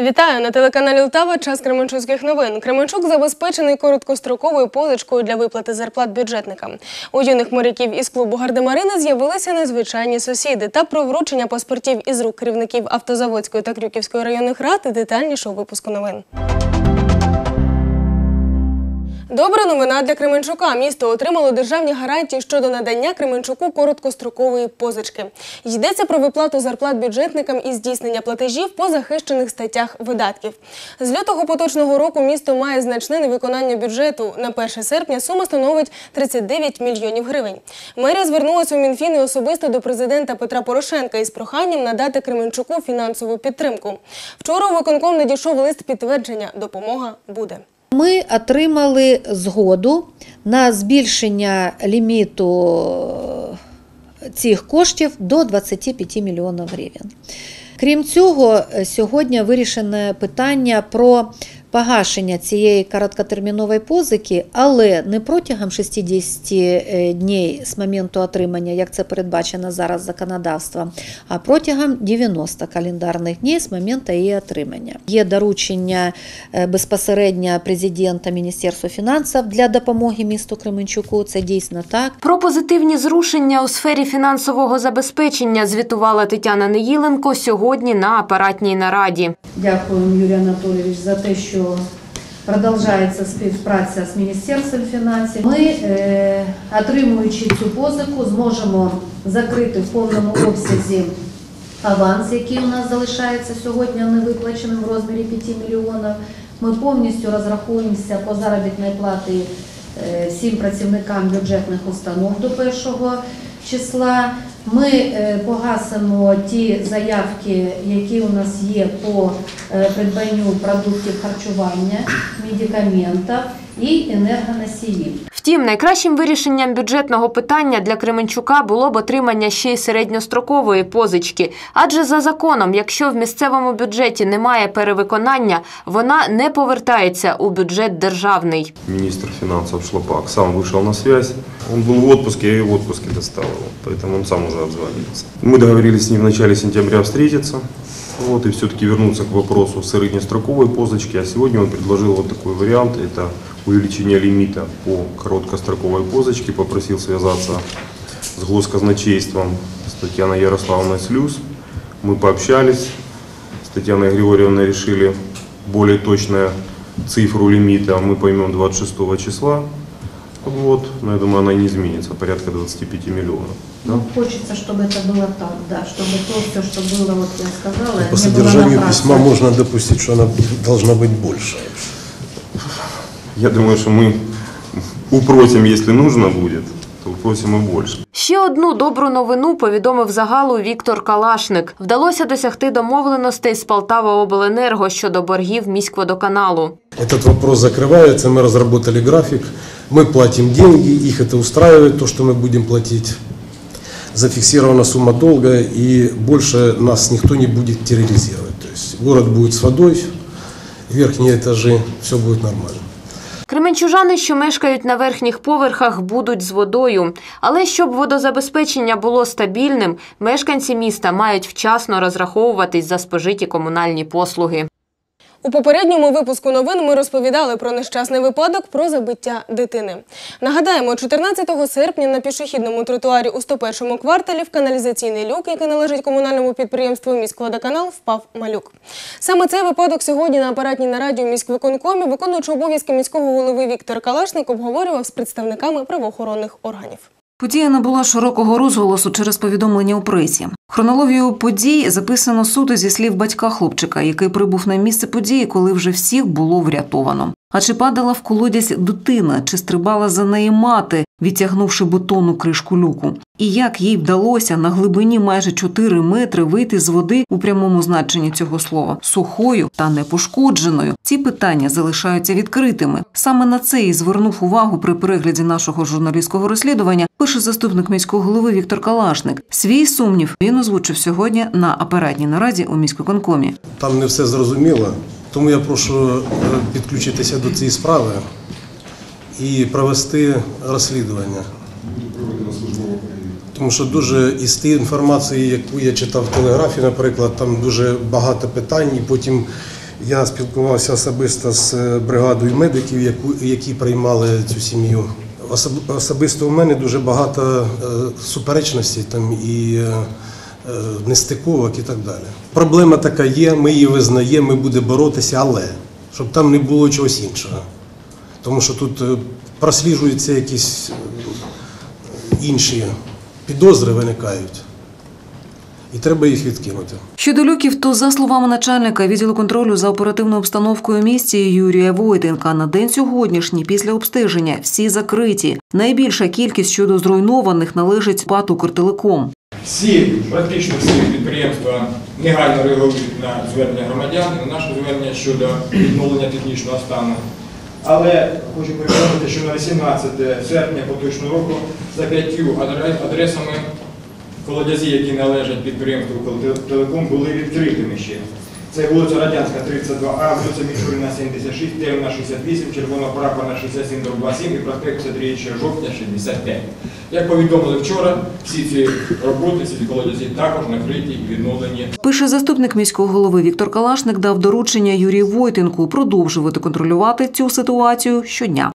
Вітаю на телеканалі Лтава. Час Кременчуцьких новин. Кременчук забезпечений короткостроковою позичкою для виплати зарплат бюджетникам. У юних моряків із клубу Гардемарина з'явилися незвичайні сусіди. Та про вручення паспортів із рук керівників Автозаводської та Крюківської районних рад детальніше у випуску новин. Добра новина для Кременчука. Місто отримало державні гарантії щодо надання Кременчуку короткострокової позички. Йдеться про виплату зарплат бюджетникам і здійснення платежів по захищених статтях видатків. З лютого поточного року місто має значне невиконання бюджету. На 1 серпня сума становить 39 мільйонів гривень. Мерія звернулася у Мінфін і особисто до президента Петра Порошенка із проханням надати Кременчуку фінансову підтримку. Вчора у виконком надійшов лист підтвердження. Допомога буде. Ми отримали згоду на збільшення ліміту е, цих коштів до 25 мільйонів гривень. Крім цього, е, сьогодні вирішене питання про погашення цієї короткотермінової позики, але не протягом 60 е, днів з моменту отримання, як це передбачено зараз законодавством, а протягом 90 календарних днів з моменту її отримання. Є доручення е, безпосередньо президента Міністерства фінансів для допомоги місту Кременчуку. Це дійсно так. Про позитивні зрушення у сфері фінансового забезпечення звітувала Тетяна Неїленко сьогодні на апаратній нараді. Дякую, Юрій Анатолійович, за те, що продовжується співпраця з Міністерством фінансів. Ми, е, отримуючи цю позику, зможемо закрити в повному обсязі аванс, який у нас залишається сьогодні невиплаченим в розмірі 5 мільйонів. Ми повністю розрахуємося по заробітній платі е, всім працівникам бюджетних установ до першого числа. Ми е, погасимо ті заявки, які у нас є по е, придбанню продуктів харчування, медикаментів і енергоносіїв. Втім, найкращим вирішенням бюджетного питання для Кременчука було б отримання ще й середньострокової позички. Адже за законом, якщо в місцевому бюджеті немає перевиконання, вона не повертається у бюджет державний. министр финансов Шлопак сам вышел на связь. Он был в отпуске, я и в отпуске достал его, поэтому он сам уже обзвонился. Мы договорились с ним в начале сентября встретиться вот, и все-таки вернуться к вопросу среднестроковой позочки. А сегодня он предложил вот такой вариант. Это увеличение лимита по короткостроковой позочке. Попросил связаться с госказначейством с Татьяной Ярославовной Слюз. Мы пообщались. С Татьяной Григорьевной решили более точную цифру лимита. Мы поймем 26 числа. Вот, но я думаю, она не изменится, порядка 25 миллионов. Да? Ну, хочется, чтобы это было так, да, чтобы то, все, что было, вот я сказала, По содержанию письма можно допустить, что она должна быть больше. Я думаю, что мы упросим, если нужно будет, то упросим и больше. Ще одну добру новину повідомив загалу Віктор Калашник. Вдалося досягти домовленостей з Полтава Обленерго щодо боргів міськводоканалу. Этот вопрос закрывается, мы разработали график, мы платим деньги, их это устраивает, то, что мы будем платить. Зафиксирована сумма долга, и больше нас никто не будет терроризировать. То есть город будет с водой, верхние этажи, все будет нормально. Кременчужани, що мешкають на верхніх поверхах, будуть з водою. Але щоб водозабезпечення було стабільним, мешканці міста мають вчасно розраховуватись за спожиті комунальні послуги. У попередньому випуску новин ми розповідали про нещасний випадок про забиття дитини. Нагадаємо, 14 серпня на пішохідному тротуарі у 101-му кварталі в каналізаційний люк, який належить комунальному підприємству «Міськводоканал», впав малюк. Саме цей випадок сьогодні на апаратній нараді у міськвиконкомі, виконуючи обов'язки міського голови Віктор Калашник, обговорював з представниками правоохоронних органів. Подія набула широкого розголосу через повідомлення у пресі. Хронологію подій записано суто зі слів батька хлопчика, який прибув на місце події, коли вже всіх було врятовано. А чи падала в колодязь дитина, чи стрибала за неї мати, відтягнувши бетонну кришку люку? І як їй вдалося на глибині майже 4 метри вийти з води у прямому значенні цього слова сухою та непошкодженою? Ці питання залишаються відкритими. Саме на це і звернув увагу при перегляді нашого журналістського розслідування перший заступник міського голови Віктор Калашник. Свій сумнів він озвучив сьогодні на апаратній нараді у міськвиконкомі. Там не все зрозуміло, тому я прошу е, підключитися до цієї справи і провести розслідування. Тому що дуже із тієї інформації, яку я читав в телеграфі, наприклад, там дуже багато питань, і потім Я спілкувався особисто з е, бригадою медиків, які приймали цю сім'ю. Особисто у мене дуже багато е, суперечностей там і нестиковок і так далі. Проблема така є, ми її визнаємо, ми будемо боротися, але щоб там не було чогось іншого. Тому що тут е, просліджуються якісь е, інші підозри виникають. І треба їх відкинути. Щодо люків, то за словами начальника відділу контролю за оперативною обстановкою місті Юрія Войтенка, на день сьогоднішній після обстеження всі закриті. Найбільша кількість щодо зруйнованих належить ПАТ «Укртелеком». Всі, практично всі підприємства негайно реагують на звернення громадян, на наше звернення щодо відновлення технічного стану. Але хочу повідомити, що на 18 серпня поточного року за п'ятью адресами колодязі, які належать підприємству «Укртелеком», були відкритими ще. Це вулиця Радянська 32А, вулиця Мічуріна 76, Темна 68, Червоного прапорна 67, дроб 27 і проспект 3 жовтня 65. Як повідомили вчора, всі ці роботи, всі ці колодязі також накриті і відновлені Пише заступник міського голови Віктор Калашник дав доручення Юрію Войтенку продовжувати контролювати цю ситуацію щодня.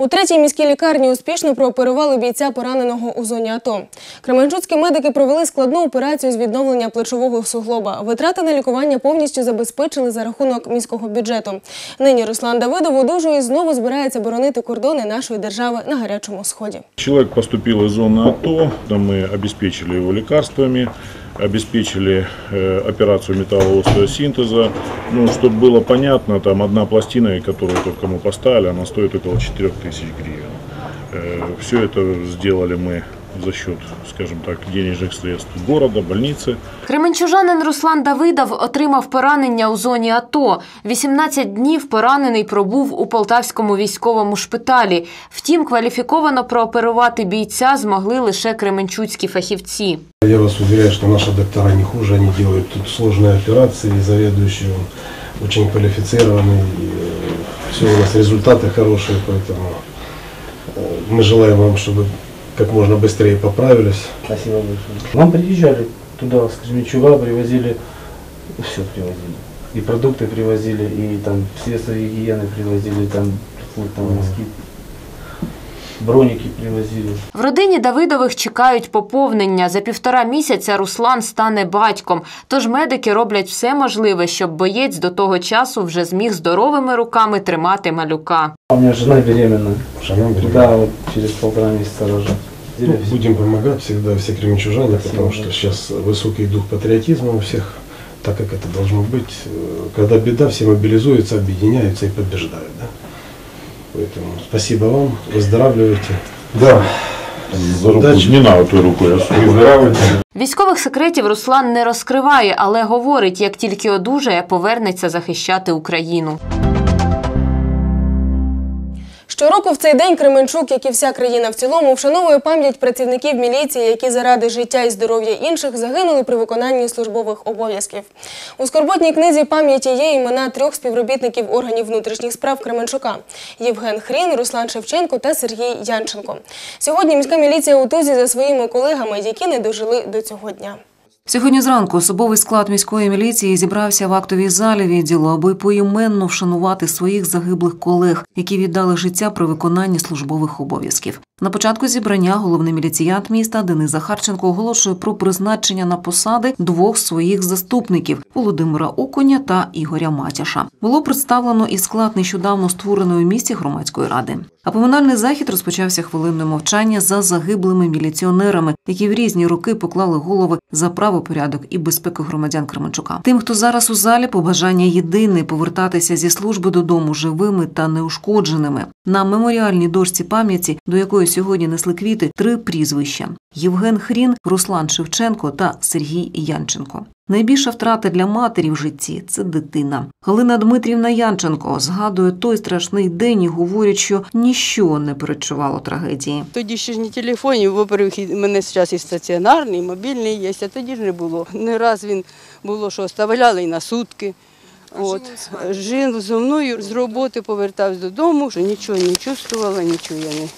У третій міській лікарні успішно прооперували бійця пораненого у зоні АТО. Кременчуцькі медики провели складну операцію з відновлення плечового суглоба. Витрати на лікування повністю забезпечили за рахунок міського бюджету. Нині Руслан Давидов одужує знову збирається боронити кордони нашої держави на гарячому сході. Человек поступил из зоны АТО, там мы обеспечили его лекарствами, обеспечили э, операцию металлового остеосинтеза. Ну, чтобы было понятно, там одна пластина, которую только мы поставили, она стоит около 4 тысяч гривен. все это сделали мы за счет, скажем так, денежных средств города, больницы. Кременчужанин Руслан Давидов отримав поранення у зоні АТО. 18 днів поранений пробув у Полтавському військовому шпиталі. Втім, кваліфіковано прооперувати бійця змогли лише кременчуцькі фахівці. Я вас уверяю, что наши доктора не хуже, они делают тут сложные операции, и заведующий он очень квалифицированный, и все у нас результаты хорошие, поэтому э, мы желаем вам, чтобы как можно быстрее поправились. Спасибо большое. Нам приезжали туда, с Кузьмичуга, привозили, все привозили. И продукты привозили, и там средства гигиены привозили, там, там носки, броники привозили. В родині Давидових чекають поповнення. За півтора місяця Руслан стане батьком. Тож медики роблять все можливе, щоб боєць до того часу вже зміг здоровими руками тримати малюка. А У меня жена беременна. Жена беременна. Да, вот через полтора месяца рожать. Ну, будем помогать всегда все кремчужане, Спасибо потому что большое. сейчас высокий дух патриотизма у всех, так как это должно быть. Э, Когда беда, все мобилизуются, объединяются и побеждают. Да? Поэтому спасибо вам, выздоравливайте. Да. За руку не на ту руку, я Выздоравливайте. Військових секретів Руслан не розкриває, але говорить, як тільки одужає, повернеться захищати Україну. Щороку в цей день Кременчук, як і вся країна в цілому, вшановує пам'ять працівників міліції, які заради життя і здоров'я інших загинули при виконанні службових обов'язків. У скорботній книзі пам'яті є імена трьох співробітників органів внутрішніх справ Кременчука: Євген Хрін, Руслан Шевченко та Сергій Янченко. Сьогодні міська міліція у тузі за своїми колегами, які не дожили до цього дня. Сьогодні зранку особовий склад міської міліції зібрався в актовій залі відділу, аби поіменно вшанувати своїх загиблих колег, які віддали життя при виконанні службових обов'язків. На початку зібрання головний міліціянт міста Денис Захарченко оголошує про призначення на посади двох своїх заступників Володимира Оконя та Ігоря Матяша. Було представлено і склад нещодавно створеної у місті громадської ради. А поминальний захід розпочався хвилиною мовчання за загиблими міліціонерами, які в різні роки поклали голови за правопорядок і безпеку громадян Кременчука. Тим, хто зараз у залі, побажання єдине повертатися зі служби додому живими та неушкодженими. На меморіальній дошці пам'яті, до якої сьогодні несли квіти, три прізвища: Євген Хрін, Руслан Шевченко та Сергій Янченко. Найбільша втрата для матері в житті це дитина. Галина Дмитрівна Янченко згадує той страшний день і говорить, що ніщо не передчувало трагедії. Тоді ще ж ні телефонів, во-первых, в мене зараз і стаціонарний, і мобільний є, а тоді ж не було. Не раз він було, що оставляли і на сутки. От. Жив зо мною, з роботи повертався додому, що нічого не чувствувала, нічого я не,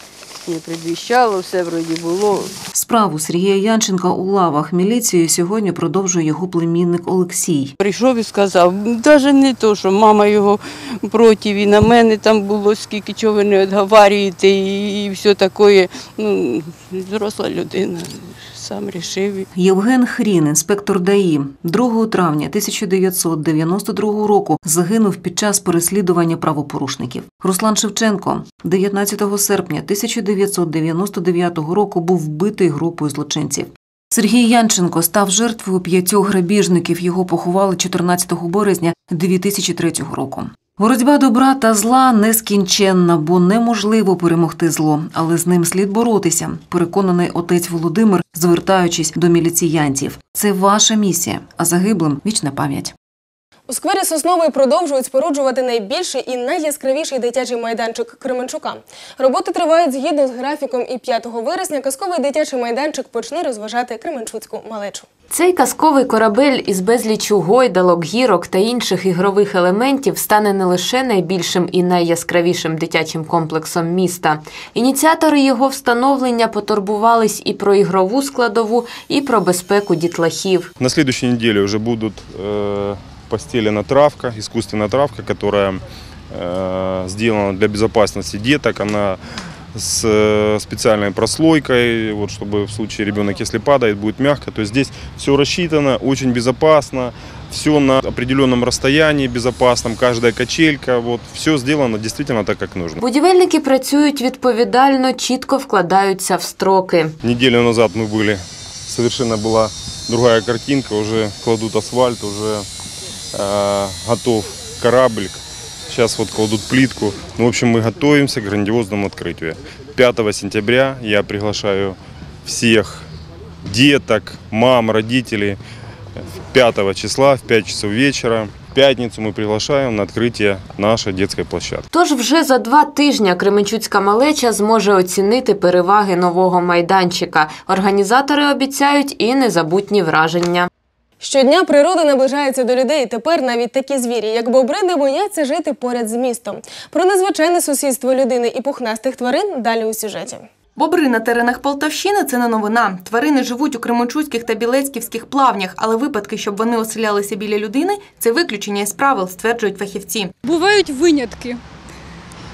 не предвіщало, все вроді було. Справу Сергія Янченка у лавах міліції сьогодні продовжує його племінник Олексій. Прийшов і сказав, навіть не то, що мама його проти, і на мене там було скільки, чого ви не відговарюєте, і, і все таке. Ну, Зросла людина, сам рішив. Євген Хрін, інспектор ДАІ, 2 травня 1992 року загинув під час переслідування правопорушників. Руслан Шевченко 19 серпня 1999 року був вбитий групою злочинців. Сергій Янченко став жертвою п'ятьох грабіжників. Його поховали 14 березня 2003 року. Боротьба добра та зла нескінченна, бо неможливо перемогти зло, але з ним слід боротися. Переконаний отець Володимир, звертаючись до міліціянтів. Це ваша місія, а загиблим вічна пам'ять. У сквері Сосновий продовжують споруджувати найбільший і найяскравіший дитячий майданчик Кременчука. Роботи тривають згідно з графіком, і 5 вересня казковий дитячий майданчик почне розважати Кременчуцьку малечу. Цей казковий корабель із безлічу гойдалок, гірок та інших ігрових елементів стане не лише найбільшим і найяскравішим дитячим комплексом міста. Ініціатори його встановлення потурбувались і про ігрову складову, і про безпеку дітлахів. На следующей неделе уже будут э, постелена травка, искусственная травка, которая э, сделана для безопасности деток. Она с э, специальной прослойкой, вот, чтобы в случае ребенок, если падает, будет мягко. То есть здесь все рассчитано, очень безопасно, все на определенном расстоянии безопасном, каждая качелька, вот, все сделано действительно так, как нужно. Будівельники працюють відповідально, чітко вкладаються в строки. Неделю назад мы были, совершенно была другая картинка, уже кладут асфальт, уже э, готов корабль. Сейчас вот кладут плитку. Ну, в общем, мы готовимся к грандиозному открытию. 5 сентября я приглашаю всех деток, мам, родителей 5 числа в 5 часов вечера. В пятницу мы приглашаем на открытие нашей детской площадки. Тож вже за два тижні Кременчуцька малеча зможе оцінити переваги нового майданчика. Організатори обіцяють і незабутні враження. Щодня природа наближається до людей. Тепер навіть такі звірі, як бобри, не бояться жити поряд з містом. Про незвичайне сусідство людини і пухнастих тварин далі у сюжеті. Бобри на теренах Полтавщини це не новина. Тварини живуть у Кременчуцьких та Білецьківських плавнях, але випадки, щоб вони оселялися біля людини, це виключення із правил, стверджують фахівці. Бувають винятки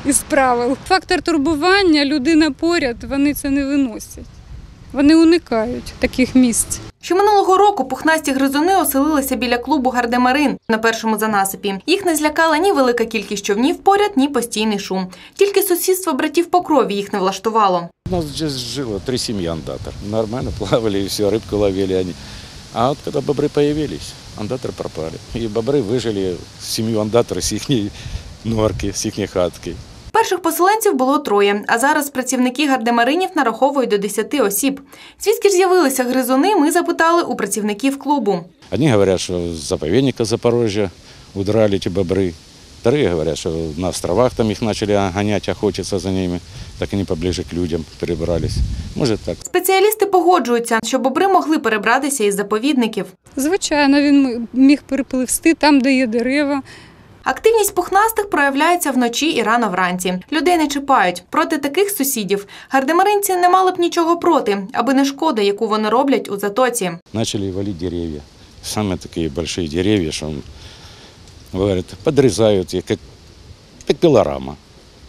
із правил. Фактор турбування, людина поряд, вони це не виносять. Вони уникають таких місць. Ще минулого року пухнасті гризуни оселилися біля клубу Гардемарин на першому занасипі. Їх не злякала ні велика кількість човнів поряд, ні постійний шум. Тільки сусідство братів по крові їх не влаштувало. У нас здесь жило три семьи андатор. Нормально плавали и все, рыбку ловили они. А вот когда бобры появились, андаторы пропали. И бобры выжили семью андаторов с их норки, с их хатки. Перших поселенців було троє, а зараз працівники гардемаринів нараховують до 10 осіб. Звідки ж з'явилися гризуни, ми запитали у працівників клубу. Одни говорят, что с заповедника Запорожья удрали эти бобры. Вторые говорят, что на островах там их начали гонять, охотиться за ними. Так они поближе к людям перебрались. Может так. Спеціалісти погоджуються, що бобри могли перебратися із заповідників. Звичайно, він м- міг перепливсти там, де є дерева. Активність пухнастих проявляється вночі і рано вранці. Людей не чіпають. Проти таких сусідів гардемаринці не мали б нічого проти, аби не шкода, яку вони роблять у затоці. Начали валить деревья. Самые такие большие деревья, что, говорят, подрезают их, как, как пилорама.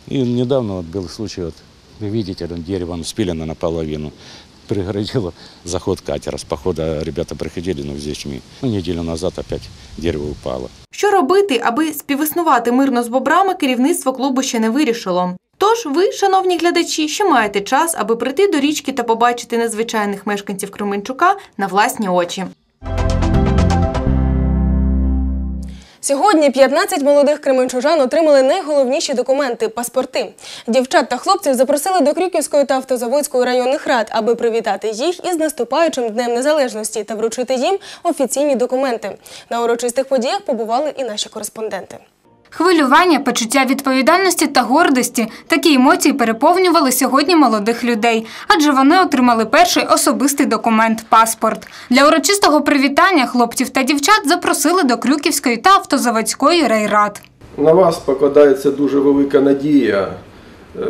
И недавно вот был случай, вот, вы видите, там дерево оно спилено наполовину. Преградило заход катера. С похода ребята приходили, ну, здесь детьми. Ну, неделю назад опять дерево упало. Що робити, аби співіснувати мирно з бобрами, керівництво клубу ще не вирішило. Тож ви, шановні глядачі, ще маєте час, аби прийти до річки та побачити незвичайних мешканців Кременчука на власні очі. Сьогодні 15 молодих кременчужан отримали найголовніші документи паспорти. Дівчат та хлопців запросили до Крюківської та Автозаводської районних рад, аби привітати їх із наступаючим днем незалежності та вручити їм офіційні документи. На урочистих подіях побували і наші кореспонденти. Хвилювання, почуття відповідальності та гордості такі емоції переповнювали сьогодні молодих людей, адже вони отримали перший особистий документ паспорт. Для урочистого привітання хлопців та дівчат запросили до Крюківської та автозаводської райрад. На вас покладається дуже велика надія. Е,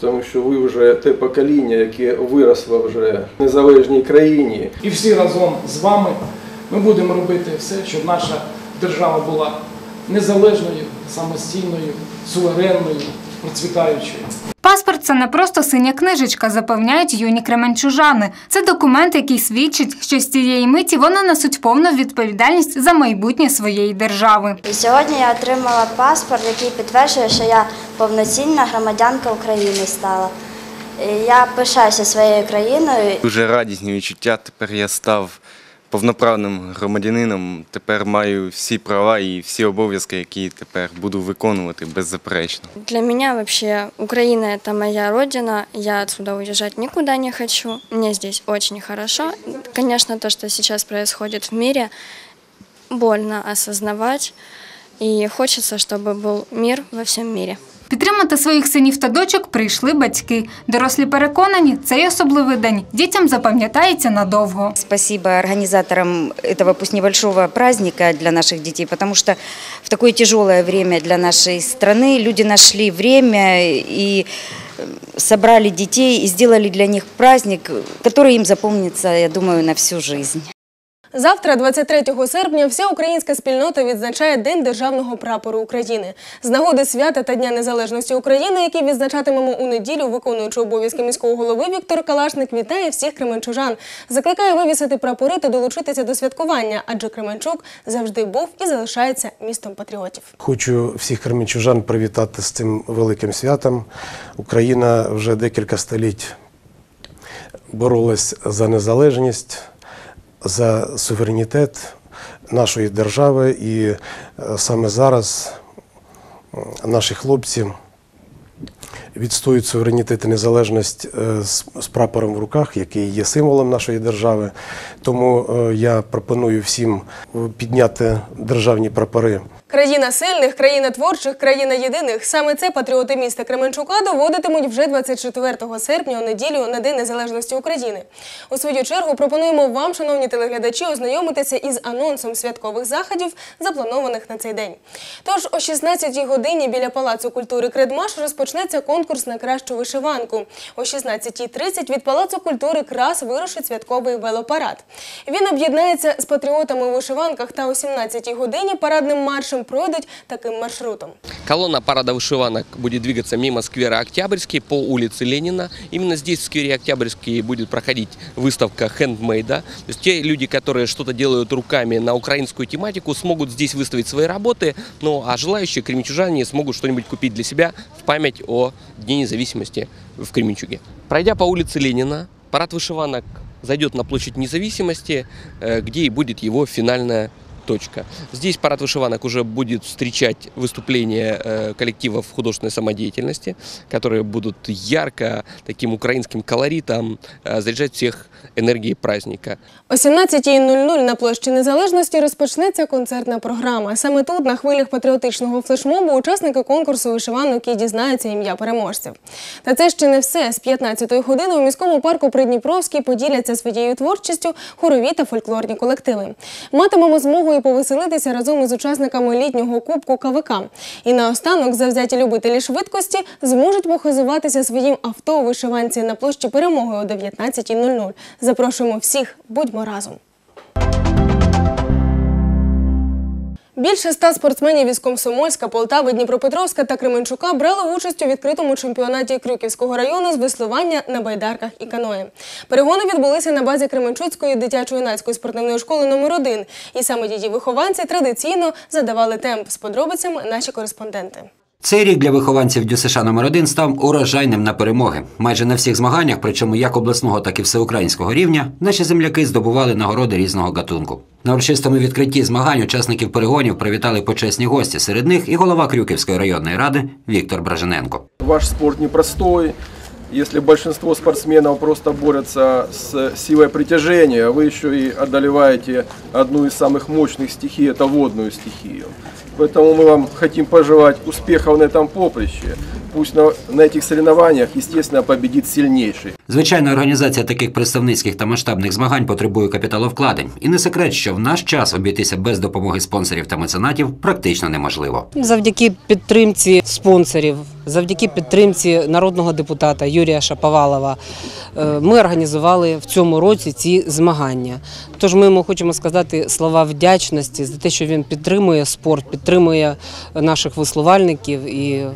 тому що ви вже те покоління, яке виросло вже в незалежній країні. І всі разом з вами ми будемо робити все, щоб наша держава була незалежною, самостійною, суверенною, процвітаючою. Паспорт це не просто синя книжечка, запевняють юні кременчужани. Це документ, який свідчить, що з цієї миті вони несуть повну відповідальність за майбутнє своєї держави. Сьогодні я отримала паспорт, який підтверджує, що я повноцінна громадянка України стала. Я пишаюся своєю країною. Дуже радісні відчуття. Тепер я став повноправним громадянином. Тепер маю всі права і всі обов'язки, які тепер буду виконувати беззаперечно. Для меня вообще Украина – это моя родина. Я отсюда уезжать никуда не хочу. Мне здесь очень хорошо. Конечно, то, что сейчас происходит в мире, больно осознавать. И хочется, чтобы был мир во всем мире. Підтримати своїх синів та дочок прийшли батьки. Дорослі переконані, цей особливий день дітям запам'ятається надовго. Спасибо организаторам этого пусть небольшого праздника для наших детей, потому что в такое тяжелое время для нашей страны люди нашли время и э, собрали детей и сделали для них праздник, который им запомнится, я думаю, на всю жизнь. Завтра, 23 серпня, вся українська спільнота відзначає День державного прапору України. З нагоди свята та Дня Незалежності України, які відзначатимемо у неділю, виконуючи обов'язки міського голови Віктор Калашник вітає всіх кременчужан. Закликає вивісити прапори та долучитися до святкування, адже Кременчук завжди був і залишається містом патріотів. Хочу всіх кременчужан привітати з цим великим святом. Україна вже декілька століть боролась за незалежність, за суверенітет нашої держави, і е, саме зараз наші хлопці відстоюють суверенітет і незалежність е, з, прапором в руках, який є символом нашої держави. Тому е, я пропоную всім е, підняти державні прапори. Країна сильних, країна творчих, країна єдиних. Саме це патріоти міста Кременчука доводитимуть вже 24 серпня у неділю на День Незалежності України. У свою чергу пропонуємо вам, шановні телеглядачі, ознайомитися із анонсом святкових заходів, запланованих на цей день. Тож о 16-й годині біля Палацу культури Кредмаш розпочнеться конкурс на кращу вишиванку. О 16.30 від Палацу культури Крас вирушить святковий велопарад. Він об'єднається з патріотами у вишиванках та о 17-й годині парадним маршем пройдуть таким маршрутом. Колонна парада вышиванок будет двигаться мимо сквера Октябрьский по улице Ленина. Именно здесь, в сквере Октябрьский, будет проходить выставка хендмейда. То есть те люди, которые что-то делают руками на украинскую тематику, смогут здесь выставить свои работы, ну а желающие кременчужане смогут что-нибудь купить для себя в память о Дне независимости в Кременчуге. Пройдя по улице Ленина, парад вышиванок зайдет на площадь независимости, э, где и будет его финальная точка. Здесь парад вышиванок уже будет встречать выступления э, коллективов художественной самодеятельности, которые будут ярко, таким украинским колоритом э, заряжать всех энергией праздника. О 17.00 на площі Незалежності розпочнеться концертна програма. Саме тут, на хвилях патріотичного флешмобу, учасники конкурсу вишиванок і дізнаються ім'я переможців. Та це ще не все. З 15-ї години у міському парку Придніпровський поділяться своєю творчістю хорові та фольклорні колективи. Матимемо змогу і повеселитися разом із учасниками літнього кубку КВК. І наостанок завзяті любителі швидкості зможуть похизуватися своїм авто у вишиванці на площі перемоги о 19.00. Запрошуємо всіх, будьмо разом. Більше ста спортсменів із Комсомольська, Полтави, Дніпропетровська та Кременчука брали участь у відкритому чемпіонаті Крюківського району з веслування на байдарках і каної. Перегони відбулися на базі Кременчуцької дитячо-юнацької спортивної школи номер 1 І саме її вихованці традиційно задавали темп з подробицями наші кореспонденти. Цей рік для вихованців ДЮСШ номер 1 став урожайним на перемоги. Майже на всіх змаганнях, причому як обласного, так і всеукраїнського рівня, наші земляки здобували нагороди різного гатунку. На урочистому відкритті змагань учасників перегонів привітали почесні гості. Серед них і голова Крюківської районної ради Віктор Бражененко. Ваш спорт непростой. Если большинство спортсменов просто борются с силой притяжения, вы еще и одолеваете одну из самых мощных стихий, это водную стихию. Поэтому мы вам хотим пожелать успехов на этом поприще. Пусть на, на этих соревнованиях, естественно, победит сильнейший. Звичайно, організація таких представницьких та масштабних змагань потребує капіталовкладень. І не секрет, що в наш час обійтися без допомоги спонсорів та меценатів практично неможливо. Завдяки підтримці спонсорів, завдяки підтримці народного депутата Юрія Шаповалова, е, ми організували в цьому році ці змагання. Тож ми йому хочемо сказати слова вдячності за те, що він підтримує спорт, підтримує наших висловальників і.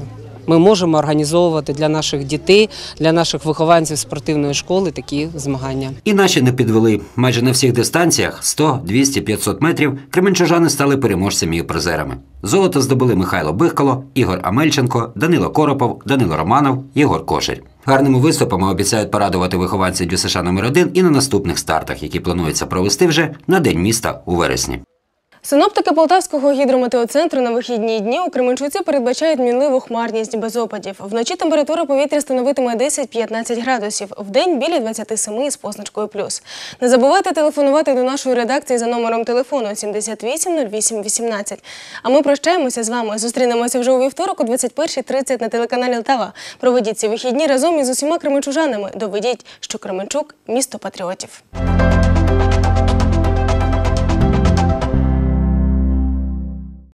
Ми можемо організовувати для наших дітей, для наших вихованців спортивної школи такі змагання. І наші не підвели. Майже на всіх дистанціях 100, 200, 500 метрів кременчужани стали переможцями і призерами. Золото здобули Михайло Бихкало, Ігор Амельченко, Данило Коропов, Данило Романов, Єгор Кошель. Гарними виступами обіцяють порадувати вихованці ДЮСШ номер 1 і на наступних стартах, які планується провести вже на День міста у вересні. Синоптики Полтавського гідрометеоцентру на вихідні дні у Кременчуці передбачають мінливу хмарність без опадів. Вночі температура повітря становитиме 10-15 градусів, вдень біля 27 з позначкою плюс. Не забувайте телефонувати до нашої редакції за номером телефону 78 08 18. А ми прощаємося з вами. Зустрінемося вже у вівторок о 21.30 на телеканалі Лтава. Проведіть ці вихідні разом із усіма кременчужанами. Доведіть, що Кременчук – місто патріотів.